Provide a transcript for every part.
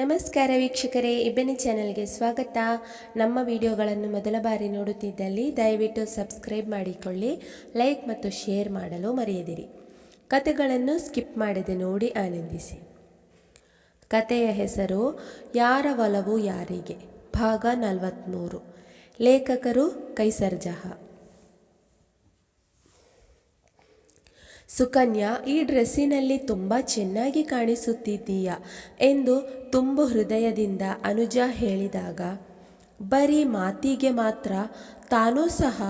ನಮಸ್ಕಾರ ವೀಕ್ಷಕರೇ, ಇಬ್ಬನಿ ಚಾನೆಲ್ಗೆ ಸ್ವಾಗತ. ನಮ್ಮ ವಿಡಿಯೋಗಳನ್ನು ಮೊದಲ ಬಾರಿ ನೋಡುತ್ತಿದ್ದಲ್ಲಿ ದಯವಿಟ್ಟು ಸಬ್ಸ್ಕ್ರೈಬ್ ಮಾಡಿಕೊಳ್ಳಿ, ಲೈಕ್ ಮತ್ತು ಶೇರ್ ಮಾಡಲು ಮರೆಯದಿರಿ. ಕತೆಗಳನ್ನು ಸ್ಕಿಪ್ ಮಾಡದೆ ನೋಡಿ ಆನಂದಿಸಿ. ಕತೆಯ ಹೆಸರು, ಯಾರ ಒಲವು ಯಾರಿಗೆ? ಭಾಗ ನಲವತ್ತ್ಮೂರು ಲೇಖಕರು ಕೈಸರ್ ಸುಕನ್ಯಾ, ಈ ಡ್ರೆಸ್ಸಿನಲ್ಲಿ ತುಂಬ ಚೆನ್ನಾಗಿ ಕಾಣಿಸುತ್ತಿದ್ದೀಯ? ಎಂದು ತುಂಬು ಹೃದಯದಿಂದ ಅನುಜ ಹೇಳಿದಾಗ, ಬರೀ ಮಾತಿಗೆ ಮಾತ್ರ, ತಾನೂ ಸಹ,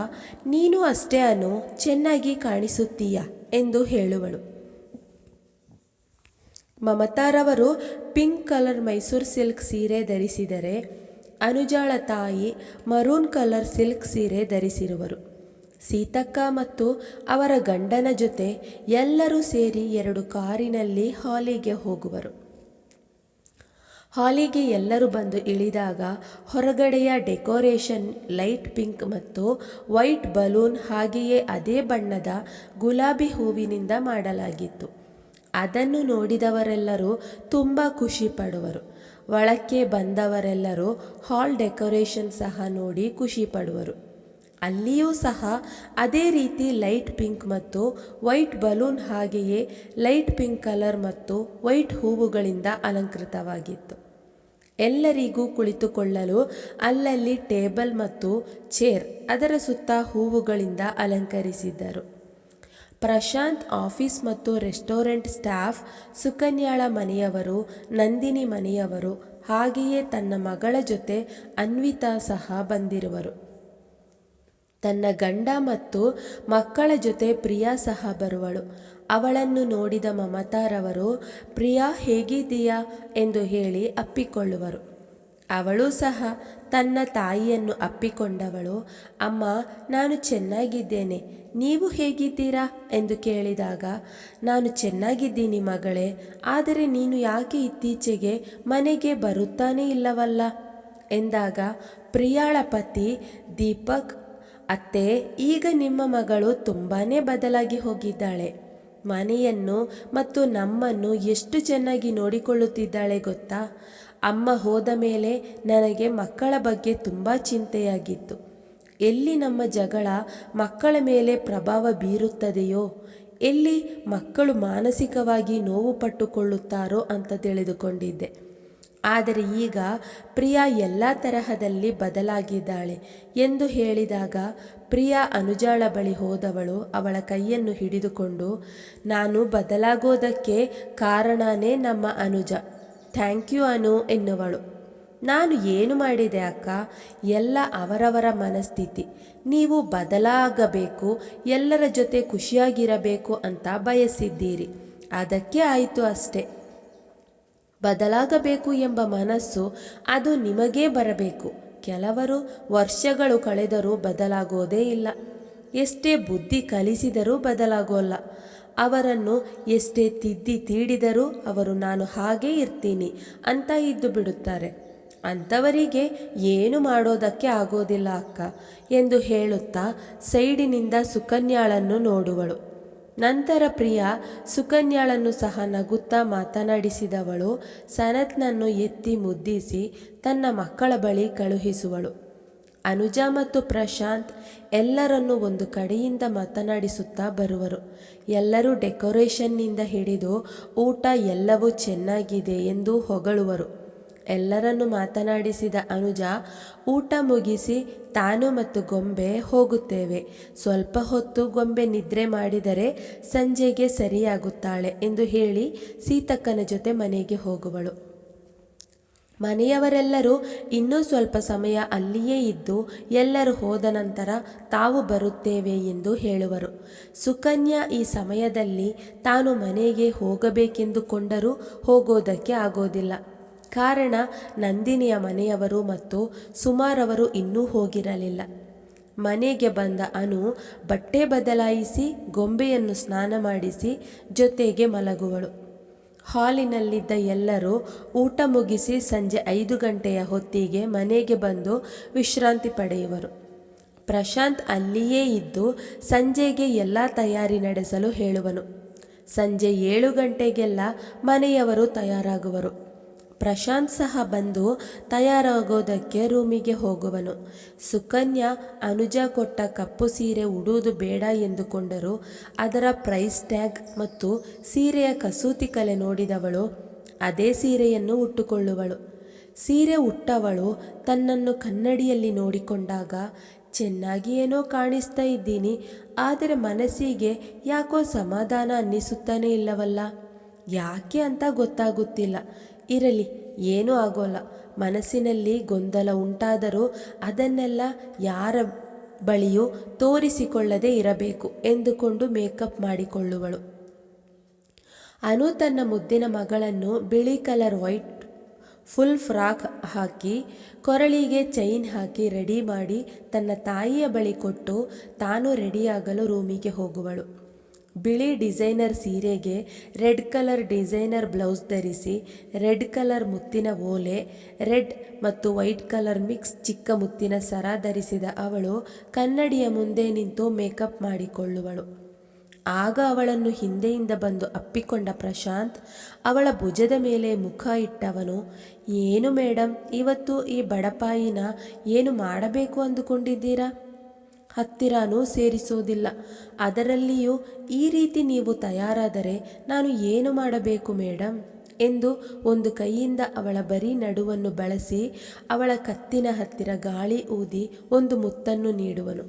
ನೀನು ಅಷ್ಟೇ ಅನು, ಚೆನ್ನಾಗಿ ಕಾಣಿಸುತ್ತೀಯ? ಎಂದು ಹೇಳುವಳು. ಮಮತಾರವರು ಪಿಂಕ್ ಕಲರ್ ಮೈಸೂರು ಸಿಲ್ಕ್ ಸೀರೆ ಧರಿಸಿದರೆ, ಅನುಜಾಳ ತಾಯಿ ಮರೂನ್ ಕಲರ್ ಸಿಲ್ಕ್ ಸೀರೆ ಧರಿಸಿರುವರು. ಸೀತಕ್ಕ ಮತ್ತು ಅವರ ಗಂಡನ ಜೊತೆ ಎಲ್ಲರೂ ಸೇರಿ ಎರಡು ಕಾರಿನಲ್ಲಿ ಹಾಲಿಗೆ ಹೋಗುವರು. ಹಾಲಿಗೆ ಎಲ್ಲರೂ ಬಂದು ಇಳಿದಾಗ ಹೊರಗಡೆಯ ಡೆಕೋರೇಷನ್, ಲೈಟ್ ಪಿಂಕ್ ಮತ್ತು ವೈಟ್ ಬಲೂನ್ ಹಾಗೆಯೇ ಅದೇ ಬಣ್ಣದ ಗುಲಾಬಿ ಹೂವಿನಿಂದ ಮಾಡಲಾಗಿತ್ತು. ಅದನ್ನು ನೋಡಿದವರೆಲ್ಲರೂ ತುಂಬ ಖುಷಿ ಪಡುವರು. ಒಳಕ್ಕೆ ಬಂದವರೆಲ್ಲರೂ ಹಾಲ್ ಡೆಕೋರೇಷನ್ ಸಹ ನೋಡಿ ಖುಷಿ ಪಡುವರು. ಅಲ್ಲಿಯೂ ಸಹ ಅದೇ ರೀತಿ ಲೈಟ್ ಪಿಂಕ್ ಮತ್ತು ವೈಟ್ ಬಲೂನ್ ಹಾಗೆಯೇ ಲೈಟ್ ಪಿಂಕ್ ಕಲರ್ ಮತ್ತು ವೈಟ್ ಹೂವುಗಳಿಂದ ಅಲಂಕೃತವಾಗಿತ್ತು. ಎಲ್ಲರಿಗೂ ಕುಳಿತುಕೊಳ್ಳಲು ಅಲ್ಲಲ್ಲಿ ಟೇಬಲ್ ಮತ್ತು ಚೇರ್ ಅದರ ಸುತ್ತ ಹೂವುಗಳಿಂದ ಅಲಂಕರಿಸಿದ್ದರು. ಪ್ರಶಾಂತ್ ಆಫೀಸ್ ಮತ್ತು ರೆಸ್ಟೋರೆಂಟ್ ಸ್ಟಾಫ್ ಸುಕನ್ಯಾಳ ಮನೆಯವರು, ನಂದಿನಿ ಮನೆಯವರು ಹಾಗೆಯೇ ತನ್ನ ಮಗಳ ಜೊತೆ ಅನ್ವಿತಾ ಸಹ ಬಂದಿರುವರು. ತನ್ನ ಗಂಡ ಮತ್ತು ಮಕ್ಕಳ ಜೊತೆ ಪ್ರಿಯಾ ಸಹ ಬರುವಳು. ಅವಳನ್ನು ನೋಡಿದ ಮಮತಾರವರು, ಪ್ರಿಯಾ ಹೇಗಿದೆಯಾ ಎಂದು ಹೇಳಿ ಅಪ್ಪಿಕೊಳ್ಳುವರು. ಅವಳು ಸಹ ತನ್ನ ತಾಯಿಯನ್ನು ಅಪ್ಪಿಕೊಂಡವಳು, ಅಮ್ಮ, ನಾನು ಚೆನ್ನಾಗಿದ್ದೇನೆ. ನೀವು ಹೇಗಿದ್ದೀರಾ? ಎಂದು ಕೇಳಿದಾಗ, ನಾನು ಚೆನ್ನಾಗಿದ್ದೀನಿ ಮಗಳೇ, ಆದರೆ ನೀನು ಯಾಕೆ ಇತ್ತೀಚೆಗೆ ಮನೆಗೆ ಬರುತ್ತಾನೇ ಇಲ್ಲವಲ್ಲ? ಎಂದಾಗ, ಪ್ರಿಯಾಳ ಪತಿ ದೀಪಕ್ ಅತ್ತೆ, ಈಗ ನಿಮ್ಮ ಮಗಳು ತುಂಬಾ ಬದಲಾಗಿ ಹೋಗಿದ್ದಾಳೆ. ಮನೆಯನ್ನು ಮತ್ತು ನಮ್ಮನ್ನು ಎಷ್ಟು ಚೆನ್ನಾಗಿ ನೋಡಿಕೊಳ್ಳುತ್ತಿದ್ದಾಳೆ ಗೊತ್ತಾ? ಅಮ್ಮ ಹೋದ ಮೇಲೆ ನನಗೆ ಮಕ್ಕಳ ಬಗ್ಗೆ ತುಂಬ ಚಿಂತೆಯಾಗಿತ್ತು. ಎಲ್ಲಿ ನಮ್ಮ ಜಗಳ ಮಕ್ಕಳ ಮೇಲೆ ಪ್ರಭಾವ ಬೀರುತ್ತದೆಯೋ, ಎಲ್ಲಿ ಮಕ್ಕಳು ಮಾನಸಿಕವಾಗಿ ನೋವು ಪಟ್ಟುಕೊಳ್ಳುತ್ತಾರೋ ಅಂತ ತಿಳಿದುಕೊಂಡಿದ್ದೆ. ಆದರೆ ಈಗ ಪ್ರಿಯಾ ಎಲ್ಲ ತರಹದಲ್ಲಿ ಬದಲಾಗಿದ್ದಾಳೆ ಎಂದು ಹೇಳಿದಾಗ ಪ್ರಿಯಾ ಅನುಜಾಳ ಬಳಿ ಹೋದವಳು ಅವಳ ಕೈಯನ್ನು ಹಿಡಿದುಕೊಂಡು, ನಾನು ಬದಲಾಗೋದಕ್ಕೆ ಕಾರಣನೇ ನಮ್ಮ ಅನುಜ. ಥ್ಯಾಂಕ್ ಯು ಅನು ಎನ್ನುವಳು. ನಾನು ಏನು ಮಾಡಿದೆ ಅಕ್ಕ? ಎಲ್ಲ ಅವರವರ ಮನಸ್ಥಿತಿ. ನೀವು ಬದಲಾಗಬೇಕು, ಎಲ್ಲರ ಜೊತೆ ಖುಷಿಯಾಗಿರಬೇಕು ಅಂತ ಬಯಸಿದ್ದೀರಿ. ಅದಕ್ಕೆ ಆಯಿತು ಅಷ್ಟೆ. ಬದಲಾಗಬೇಕು ಎಂಬ ಮನಸ್ಸು ಅದು ನಿಮಗೇ ಬರಬೇಕು. ಕೆಲವರು ವರ್ಷಗಳು ಕಳೆದರೂ ಬದಲಾಗೋದೇ ಇಲ್ಲ. ಎಷ್ಟೇ ಬುದ್ಧಿ ಕಲಿಸಿದರೂ ಬದಲಾಗೋಲ್ಲ. ಅವರನ್ನು ಎಷ್ಟೇ ತಿದ್ದಿ ತೀಡಿದರೂ ಅವರು ನಾನು ಹಾಗೇ ಇರ್ತೀನಿ ಅಂತ ಇದ್ದು ಬಿಡುತ್ತಾರೆ. ಅಂಥವರಿಗೆ ಏನು ಮಾಡೋದಕ್ಕೆ ಆಗೋದಿಲ್ಲ ಅಕ್ಕ ಎಂದು ಹೇಳುತ್ತಾ ಸೈಡಿನಿಂದ ಸುಕನ್ಯಾಳನ್ನು ನೋಡುವಳು. ನಂತರ ಪ್ರಿಯಾ ಸುಕನ್ಯಾಳನ್ನು ಸಹ ನಗುತ್ತಾ ಮಾತನಾಡಿಸಿದವಳು, ಸನತ್ನನ್ನು ಎತ್ತಿ ಮುದ್ದಿಸಿ ತನ್ನ ಮಕ್ಕಳ ಬಳಿ ಕಳುಹಿಸುವಳು. ಅನುಜ ಮತ್ತು ಪ್ರಶಾಂತ್ ಎಲ್ಲರನ್ನು ಒಂದು ಕಡೆಯಿಂದ ಮಾತನಾಡಿಸುತ್ತಾ ಬರುವರು. ಎಲ್ಲರೂ ಡೆಕೋರೇಷನ್ನಿಂದ ಹಿಡಿದು ಊಟ ಎಲ್ಲವೂ ಚೆನ್ನಾಗಿದೆ ಎಂದು ಹೊಗಳುವರು. ಎಲ್ಲರನ್ನು ಮಾತನಾಡಿಸಿದ ಅನುಜ, ಊಟ ಮುಗಿಸಿ ತಾನು ಮತ್ತು ಗೊಂಬೆ ಹೋಗುತ್ತೇವೆ. ಸ್ವಲ್ಪ ಹೊತ್ತು ಗೊಂಬೆ ನಿದ್ರೆ ಮಾಡಿದರೆ ಸಂಜೆಗೆ ಸರಿಯಾಗುತ್ತಾಳೆ ಎಂದು ಹೇಳಿ ಸೀತಕ್ಕನ ಜೊತೆ ಮನೆಗೆ ಹೋಗುವಳು. ಮನೆಯವರೆಲ್ಲರೂ ಇನ್ನೂ ಸ್ವಲ್ಪ ಸಮಯ ಅಲ್ಲಿಯೇ ಇದ್ದು ಎಲ್ಲರೂ ಹೋದ ನಂತರ ತಾವು ಬರುತ್ತೇವೆ ಎಂದು ಹೇಳುವರು. ಸುಕನ್ಯಾ ಈ ಸಮಯದಲ್ಲಿ ತಾನು ಮನೆಗೆ ಹೋಗಬೇಕೆಂದುಕೊಂಡರೂ ಹೋಗೋದಕ್ಕೆ ಆಗೋದಿಲ್ಲ. ಕಾರಣ ನಂದಿನಿಯ ಮನೆಯವರು ಮತ್ತು ಸುಮಾರವರು ಇನ್ನೂ ಹೋಗಿರಲಿಲ್ಲ. ಮನೆಗೆ ಬಂದ ಅನು ಬಟ್ಟೆ ಬದಲಾಯಿಸಿ ಗೊಂಬೆಯನ್ನು ಸ್ನಾನ ಮಾಡಿಸಿ ಜೊತೆಗೆ ಮಲಗುವಳು. ಹಾಲಿನಲ್ಲಿದ್ದ ಎಲ್ಲರೂ ಊಟ ಮುಗಿಸಿ ಸಂಜೆ ಐದು ಗಂಟೆಯ ಹೊತ್ತಿಗೆ ಮನೆಗೆ ಬಂದು ವಿಶ್ರಾಂತಿ ಪಡೆಯುವರು. ಪ್ರಶಾಂತ್ ಅಲ್ಲಿಯೇ ಇದ್ದು ಸಂಜೆಗೆ ಎಲ್ಲ ತಯಾರಿ ನಡೆಸಲು ಹೇಳುವನು. ಸಂಜೆ ಏಳು ಗಂಟೆಗೆಲ್ಲ ಮನೆಯವರು ತಯಾರಾಗುವರು. ಪ್ರಶಾಂತ್ ಸಹ ಬಂದು ತಯಾರಾಗೋದಕ್ಕೆ ರೂಮಿಗೆ ಹೋಗುವನು. ಸುಕನ್ಯಾ, ಅನುಜ ಕೊಟ್ಟ ಕಪ್ಪು ಸೀರೆ ಉಡುವುದು ಬೇಡ ಎಂದುಕೊಂಡರು. ಅದರ ಪ್ರೈಸ್ ಟ್ಯಾಗ್ ಮತ್ತು ಸೀರೆಯ ಕಸೂತಿ ಕಲೆ ನೋಡಿದವಳು ಅದೇ ಸೀರೆಯನ್ನು ಉಟ್ಟುಕೊಳ್ಳುವಳು. ಸೀರೆ ಉಟ್ಟವಳು ತನ್ನನ್ನು ಕನ್ನಡಿಯಲ್ಲಿ ನೋಡಿಕೊಂಡಾಗ, ಚೆನ್ನಾಗಿ ಏನೋ ಕಾಣಿಸ್ತಾ ಇದ್ದೀನಿ, ಆದರೆ ಮನಸ್ಸಿಗೆ ಯಾಕೋ ಸಮಾಧಾನ ಅನ್ನಿಸುತ್ತಾನೆ ಇಲ್ಲವಲ್ಲ? ಯಾಕೆ ಅಂತ ಗೊತ್ತಾಗುತ್ತಿಲ್ಲ. ಇರಲಿ, ಏನೂ ಆಗೋಲ್ಲ. ಮನಸ್ಸಿನಲ್ಲಿ ಗೊಂದಲ ಉಂಟಾದರೂ ಅದನ್ನೆಲ್ಲ ಯಾರ ಬಳಿಯೂ ತೋರಿಸಿಕೊಳ್ಳದೆ ಇರಬೇಕು ಎಂದುಕೊಂಡು ಮೇಕಪ್ ಮಾಡಿಕೊಳ್ಳುವಳು. ಅನು ತನ್ನ ಮುದ್ದಿನ ಮಗಳನ್ನು ಬಿಳಿ ಕಲರ್ ವೈಟ್ ಫುಲ್ ಫ್ರಾಕ್ ಹಾಕಿ, ಕೊರಳಿಗೆ ಚೈನ್ ಹಾಕಿ ರೆಡಿ ಮಾಡಿ ತನ್ನ ತಾಯಿಯ ಬಳಿ ಕೊಟ್ಟು ತಾನು ರೆಡಿಯಾಗಲು ರೂಮಿಗೆ ಹೋಗುವಳು. ಬಿಳಿ ಡಿಸೈನರ್ ಸೀರೆಗೆ ರೆಡ್ ಕಲರ್ ಡಿಸೈನರ್ ಬ್ಲೌಸ್ ಧರಿಸಿ, ರೆಡ್ ಕಲರ್ ಮುತ್ತಿನ ಓಲೆ, ರೆಡ್ ಮತ್ತು ವೈಟ್ ಕಲರ್ ಮಿಕ್ಸ್ ಚಿಕ್ಕ ಮುತ್ತಿನ ಸರ ಧರಿಸಿದ ಅವಳು ಕನ್ನಡಿಯ ಮುಂದೆ ನಿಂತು ಮೇಕಪ್ ಮಾಡಿಕೊಳ್ಳುವಳು. ಆಗ ಅವಳನ್ನು ಹಿಂದೆಯಿಂದ ಬಂದು ಅಪ್ಪಿಕೊಂಡ ಪ್ರಶಾಂತ್ ಅವಳ ಭುಜದ ಮೇಲೆ ಮುಖ ಇಟ್ಟವನು, ಏನು ಮೇಡಮ್ ಇವತ್ತು ಈ ಬಡಪಾಯಿನ ಏನು ಮಾಡಬೇಕು ಅಂದುಕೊಂಡಿದ್ದೀರಾ? ಹತ್ತಿರನೂ ಸೇರಿಸೋದಿಲ್ಲ. ಅದರಲ್ಲಿಯೂ ಈ ರೀತಿ ನೀವು ತಯಾರಾದರೆ ನಾನು ಏನು ಮಾಡಬೇಕು ಮೇಡಮ್ ಎಂದು ಒಂದು ಕೈಯಿಂದ ಅವಳ ಬರೀ ನಡುವನ್ನು ಬಳಸಿ ಅವಳ ಕತ್ತಿನ ಹತ್ತಿರ ಗಾಳಿ ಊದಿ ಒಂದು ಮುತ್ತನ್ನು ನೀಡುವನು.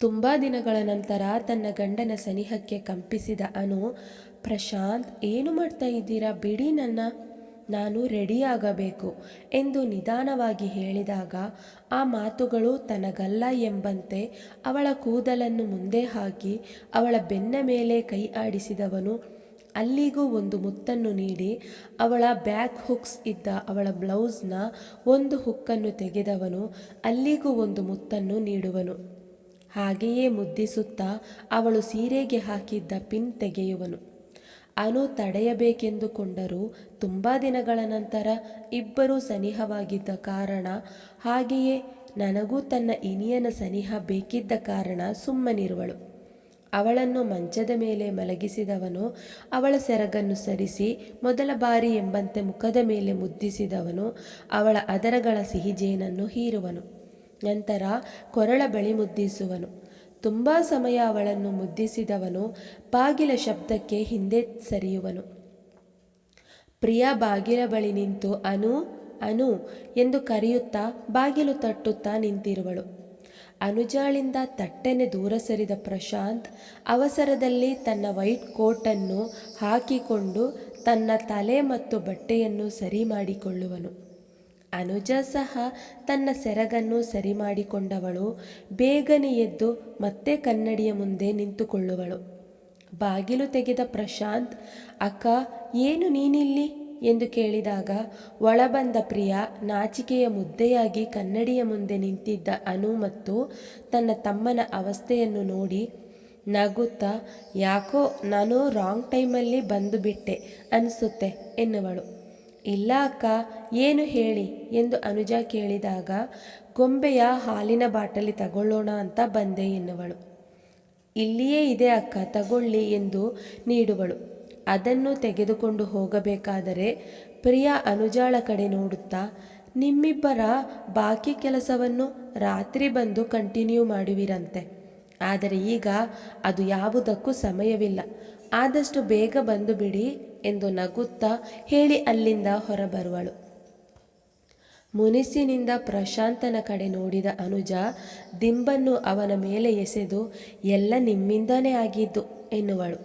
ತುಂಬ ದಿನಗಳ ನಂತರ ತನ್ನ ಗಂಡನ ಸನಿಹಕ್ಕೆ ಕಂಪಿಸಿದ ಅನು, ಪ್ರಶಾಂತ್, ಏನು ಮಾಡ್ತಾ ಇದ್ದೀರಾ? ಬಿಡಿ ನನ್ನ. ನಾನು ರೆಡಿಯಾಗಬೇಕು ಎಂದು ನಿಧಾನವಾಗಿ ಹೇಳಿದಾಗ, ಆ ಮಾತುಗಳು ತನಗಲ್ಲ ಎಂಬಂತೆ ಅವಳ ಕೂದಲನ್ನು ಮುಂದೆ ಹಾಕಿ ಅವಳ ಬೆನ್ನ ಮೇಲೆ ಕೈ ಆಡಿಸಿದವನು. ಅಲ್ಲಿಗೂ ಒಂದು ಮುತ್ತನ್ನು ನೀಡಿ ಅವಳ ಬ್ಯಾಕ್ ಹುಕ್ಸ್ ಇದ್ದ ಅವಳ ಬ್ಲೌಸ್ನ ಒಂದು ಹುಕ್ಕನ್ನು ತೆಗೆದವನು. ಅಲ್ಲಿಗೂ ಒಂದು ಮುತ್ತನ್ನು ನೀಡುವನು. ಹಾಗೆಯೇ ಮುದ್ದಿಸುತ್ತಾ ಅವಳು ಸೀರೆಗೆ ಹಾಕಿದ್ದ ಪಿನ್ ತೆಗೆಯುವನು. ಅನು ತಡೆಯಬೇಕೆಂದುಕೊಂಡರೂ ತುಂಬ ದಿನಗಳ ನಂತರ ಇಬ್ಬರೂ ಸನಿಹವಾಗಿದ್ದ ಕಾರಣ, ಹಾಗೆಯೇ ನನಗೂ ತನ್ನ ಇನಿಯನ ಸನಿಹ ಬೇಕಿದ್ದ ಕಾರಣ ಸುಮ್ಮನಿರುವಳು. ಅವಳನ್ನು ಮಂಚದ ಮೇಲೆ ಮಲಗಿಸಿದವನು, ಅವಳ ಸೆರಗನ್ನು ಸರಿಸಿ ಮೊದಲ ಬಾರಿ ಎಂಬಂತೆ ಮುಖದ ಮೇಲೆ ಮುದ್ದಿಸಿದವನು, ಅವಳ ಅದರಗಳ ಸಿಹಿಜೇನನ್ನು ಹೀರುವನು. ನಂತರ ಕೊರಳ ಬಳಿ ಮುದ್ದಿಸುವನು. ತುಂಬ ಸಮಯ ಅವಳನ್ನು ಮುದ್ದಿಸಿದವನು ಬಾಗಿಲ ಶಬ್ದಕ್ಕೆ ಹಿಂದೆ ಸರಿಯುವನು. ಪ್ರಿಯಾ ಬಾಗಿಲ ಬಳಿ ನಿಂತು ಅನು ಅನು ಎಂದು ಕರೆಯುತ್ತಾ ಬಾಗಿಲು ತಟ್ಟುತ್ತಾ ನಿಂತಿರುವಳು. ಅನುಜಾಳಿಂದ ತಟ್ಟೆನೆ ದೂರ ಸರಿದ ಪ್ರಶಾಂತ್ ಅವಸರದಲ್ಲಿ ತನ್ನ ವೈಟ್ ಕೋಟನ್ನು ಹಾಕಿಕೊಂಡು ತನ್ನ ತಲೆ ಮತ್ತು ಬಟ್ಟೆಯನ್ನು ಸರಿ ಮಾಡಿಕೊಳ್ಳುವನು. ಅನುಜ ಸಹ ತನ್ನ ಸೆರಗನ್ನು ಸರಿ ಮಾಡಿಕೊಂಡವಳು ಬೇಗನೆ ಎದ್ದು ಮತ್ತೆ ಕನ್ನಡಿಯ ಮುಂದೆ ನಿಂತುಕೊಳ್ಳುವಳು. ಬಾಗಿಲು ತೆಗೆದ ಪ್ರಶಾಂತ್, ಅಕ್ಕ, ಏನು ನೀನಿಲ್ಲಿ? ಎಂದು ಕೇಳಿದಾಗ ಒಳಬಂದ ಪ್ರಿಯ ನಾಚಿಕೆಯ ಮುದ್ದೆಯಾಗಿ ಕನ್ನಡಿಯ ಮುಂದೆ ನಿಂತಿದ್ದ ಅನು ಮತ್ತು ತನ್ನ ತಮ್ಮನ ಅವಸ್ಥೆಯನ್ನು ನೋಡಿ, ನಗುತ್ತಾ? ಯಾಕೋ, ನಾನು ರಾಂಗ್ ಟೈಮಲ್ಲಿ ಬಂದು ಬಿಟ್ಟೆ, ಅನಿಸುತ್ತೆ ಎನ್ನುವಳು. ಇಲ್ಲ ಅಕ್ಕ, ಏನು ಹೇಳಿ? ಎಂದು ಅನುಜ ಕೇಳಿದಾಗ, ಗೊಂಬೆಯ ಹಾಲಿನ ಬಾಟಲಿ ತಗೊಳ್ಳೋಣ ಅಂತ ಬಂದೆ ಎನ್ನುವಳು. ಇಲ್ಲಿಯೇ ಇದೆ ಅಕ್ಕ, ತಗೊಳ್ಳಿ ಎಂದು ನೀಡುವಳು. ಅದನ್ನು ತೆಗೆದುಕೊಂಡು ಹೋಗಬೇಕಾದರೆ ಪ್ರಿಯ ಅನುಜಾಳ ಕಡೆ ನೋಡುತ್ತಾ, ನಿಮ್ಮಿಬ್ಬರ ಬಾಕಿ ಕೆಲಸವನ್ನು ರಾತ್ರಿ ಬಂದು ಕಂಟಿನ್ಯೂ ಮಾಡುವಿರಂತೆ. ಆದರೆ ಈಗ ಅದು ಯಾವುದಕ್ಕೂ ಸಮಯವಿಲ್ಲ. ಆದಷ್ಟು ಬೇಗ ಬಂದು ಬಿಡಿ ಎಂದು ನಗುತ್ತಾ ಹೇಳಿ ಅಲ್ಲಿಂದ ಹೊರಬರುವಳು. ಮುನಿಸಿನಿಂದ ಪ್ರಶಾಂತನ ಕಡೆ ನೋಡಿದ ಅನುಜ, ದಿಂಬನ್ನು ಅವನ ಮೇಲೆ ಎಸೆದು, ಎಲ್ಲ ನಿಮ್ಮಿಂದನೇ ಆಗಿದ್ದು ಎನ್ನುವಳು.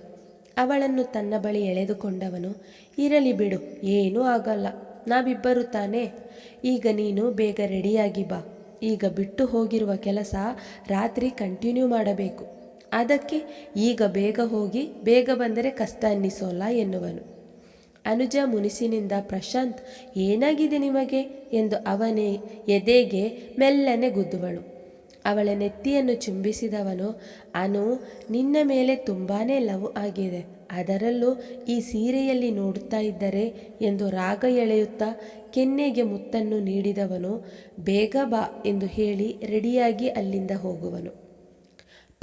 ಅವಳನ್ನು ತನ್ನ ಬಳಿ ಎಳೆದುಕೊಂಡವನು, ಇರಲಿ ಬಿಡು, ಏನೂ ಆಗಲ್ಲ, ನಾವಿಬ್ಬರು ತಾನೇ, ಈಗ ನೀನು ಬೇಗ ರೆಡಿಯಾಗಿ ಬಾ, ಈಗ ಬಿಟ್ಟು ಹೋಗಿರುವ ಕೆಲಸ ರಾತ್ರಿ ಕಂಟಿನ್ಯೂ ಮಾಡಬೇಕು. ಅದಕ್ಕೆ ಈಗ ಬೇಗ ಹೋಗಿ ಬೇಗ ಬಂದರೆ ಕಷ್ಟ ಅನ್ನಿಸೋಲ್ಲ ಎನ್ನುವನು. ಅನುಜ ಮುನಿಸಿನಿಂದ ಪ್ರಶಾಂತ್, ಏನಾಗಿದೆ ನಿಮಗೆ? ಎಂದು ಅವನೇ ಎದೆಗೆ ಮೆಲ್ಲನೆ ಗುದ್ದುವಳು. ಅವಳ ನೆತ್ತಿಯನ್ನು ಚುಂಬಿಸಿದವನು, ಅನು ನಿನ್ನ ಮೇಲೆ ತುಂಬಾ ಲವ್ ಆಗಿದೆ. ಅದರಲ್ಲೂ ಈ ಸೀರೆಯಲ್ಲಿ ನೋಡುತ್ತಾ ಇದ್ದರೆ ಎಂದು ರಾಗ ಎಳೆಯುತ್ತಾ ಕೆನ್ನೆಗೆ ಮುತ್ತನ್ನು ನೀಡಿದವನು, ಬೇಗ ಬಾ ಎಂದು ಹೇಳಿ ರೆಡಿಯಾಗಿ ಅಲ್ಲಿಂದ ಹೋಗುವನು.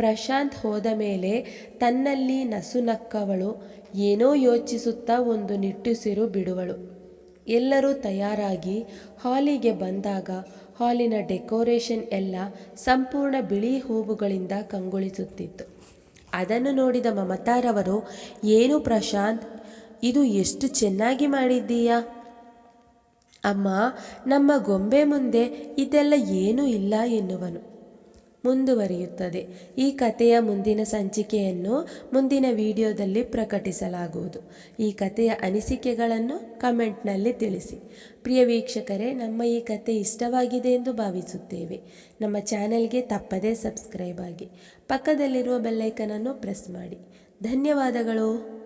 ಪ್ರಶಾಂತ್ ಹೋದ ಮೇಲೆ ತನ್ನಲ್ಲಿ ನಸುನಕ್ಕವಳು. ಏನೋ ಯೋಚಿಸುತ್ತಾ ಒಂದು ನಿಟ್ಟುಸಿರು ಬಿಡುವಳು. ಎಲ್ಲರೂ ತಯಾರಾಗಿ ಹಾಲಿಗೆ ಬಂದಾಗ ಹಾಲಿನ ಡೆಕೋರೇಷನ್ ಎಲ್ಲ ಸಂಪೂರ್ಣ ಬಿಳಿ ಹೂವುಗಳಿಂದ ಕಂಗೊಳಿಸುತ್ತಿತ್ತು. ಅದನ್ನು ನೋಡಿದ ಮಮತಾರವರು, ಏನು ಪ್ರಶಾಂತ್, ಇದು ಎಷ್ಟು ಚೆನ್ನಾಗಿ ಮಾಡಿದ್ದೀಯಾ? ಅಮ್ಮ, ನಮ್ಮ ಗೊಂಬೆ ಮುಂದೆ ಇದೆಲ್ಲ ಏನೂ ಇಲ್ಲ, ಎನ್ನುವನು. ಮುಂದುವರಿಯುತ್ತದೆ. ಈ ಕಥೆಯ ಮುಂದಿನ ಸಂಚಿಕೆಯನ್ನು ಮುಂದಿನ ವಿಡಿಯೋದಲ್ಲಿ ಪ್ರಕಟಿಸಲಾಗುವುದು. ಈ ಕಥೆಯ ಅನಿಸಿಕೆಗಳನ್ನು ಕಮೆಂಟ್ನಲ್ಲಿ ತಿಳಿಸಿ. ಪ್ರಿಯ ವೀಕ್ಷಕರೇ, ನಮ್ಮ ಈ ಕತೆ ಇಷ್ಟವಾಗಿದೆ ಎಂದು ಭಾವಿಸುತ್ತೇವೆ. ನಮ್ಮ ಚಾನೆಲ್ಗೆ ತಪ್ಪದೇ ಸಬ್ಸ್ಕ್ರೈಬ್ ಆಗಿ. ಪಕ್ಕದಲ್ಲಿರುವ ಬೆಲ್ಲೈಕನನ್ನು ಪ್ರೆಸ್ ಮಾಡಿ. ಧನ್ಯವಾದಗಳು.